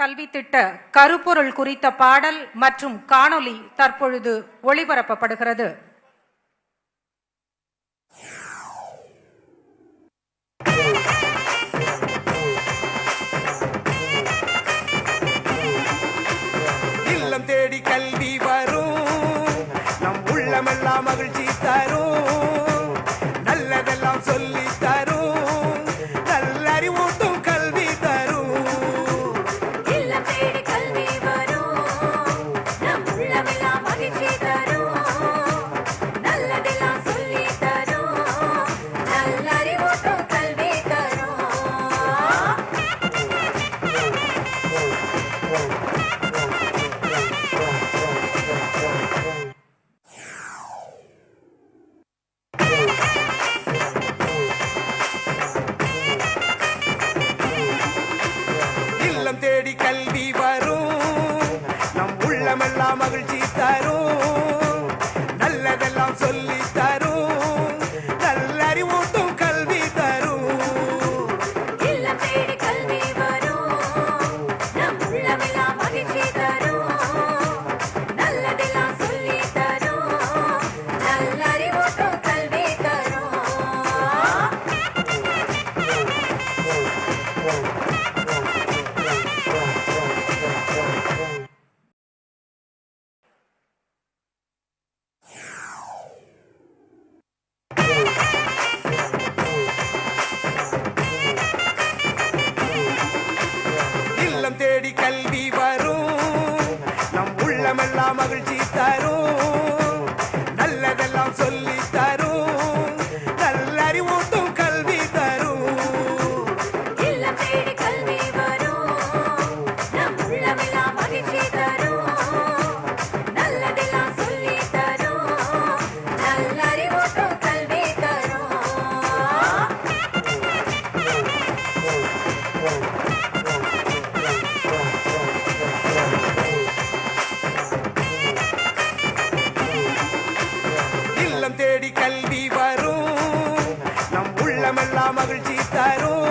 கல்வி திட்ட கருப்பொருள் குறித்த பாடல் மற்றும் காணொலி தற்பொழுது ஒளிபரப்பப்படுகிறது. உள்ளமெல்லாம் மகிழ்ச்சி மகிழ்ச்சி. மகிழ்ச்சி தரும்.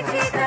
Thank you.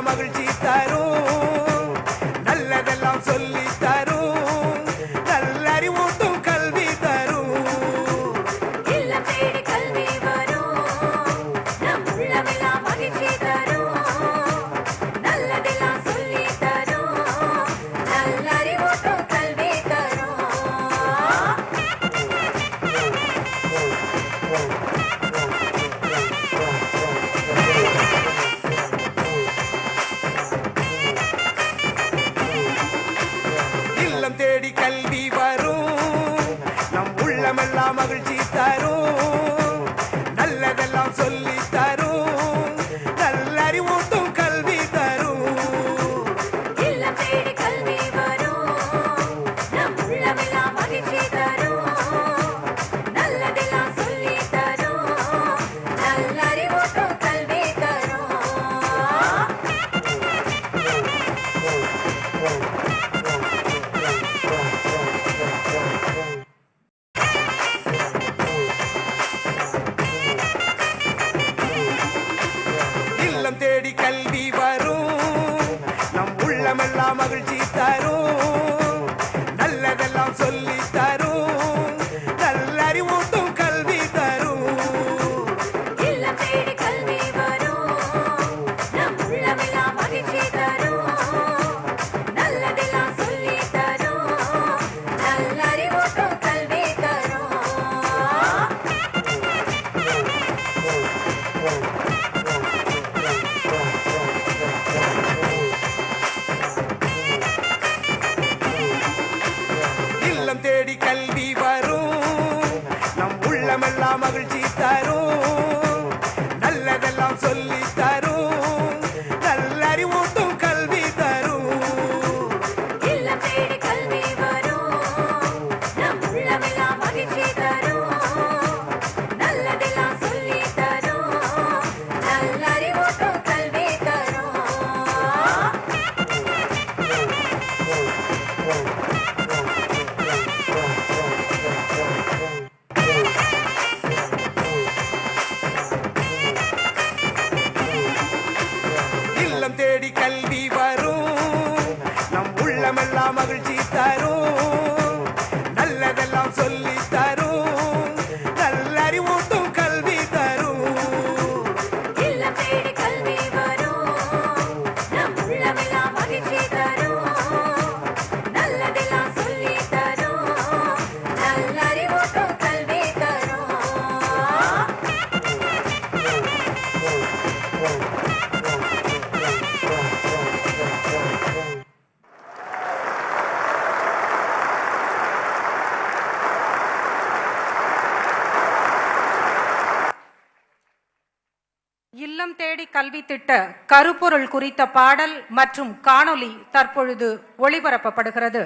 மகிழ்ச்சி தேடி கல்வி வரும். நம் உள்ளமெல்லாம் மகிழ்ச்சி தரும். நேரடி கல்வி திட்ட கருப்பொருள் குறித்த பாடல் மற்றும் காணொலி தற்பொழுது ஒளிபரப்பப்படுகிறது.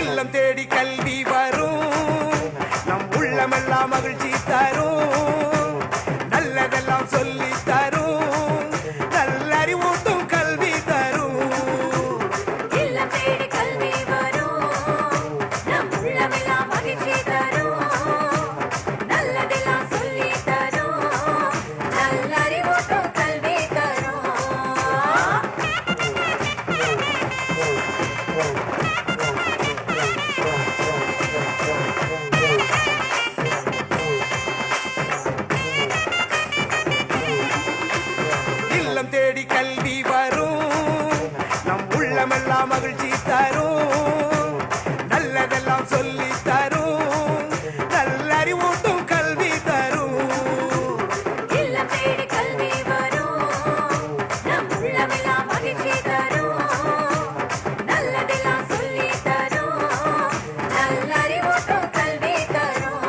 இல்லம் தேடி கல்வி வரும். நம் உள்ளமெல்லாம் மகிழ்ச்சி மகிழ்ச்சி தரும். நல்லதெல்லாம் சொல்லி தரும். நல்ல அறிவூட்டும் கல்வி தரும். கல்வி வரும். மகிழ்ச்சி தரும். நல்லதெல்லாம் சொல்லி தரும். நல்ல கல்வி தரும்.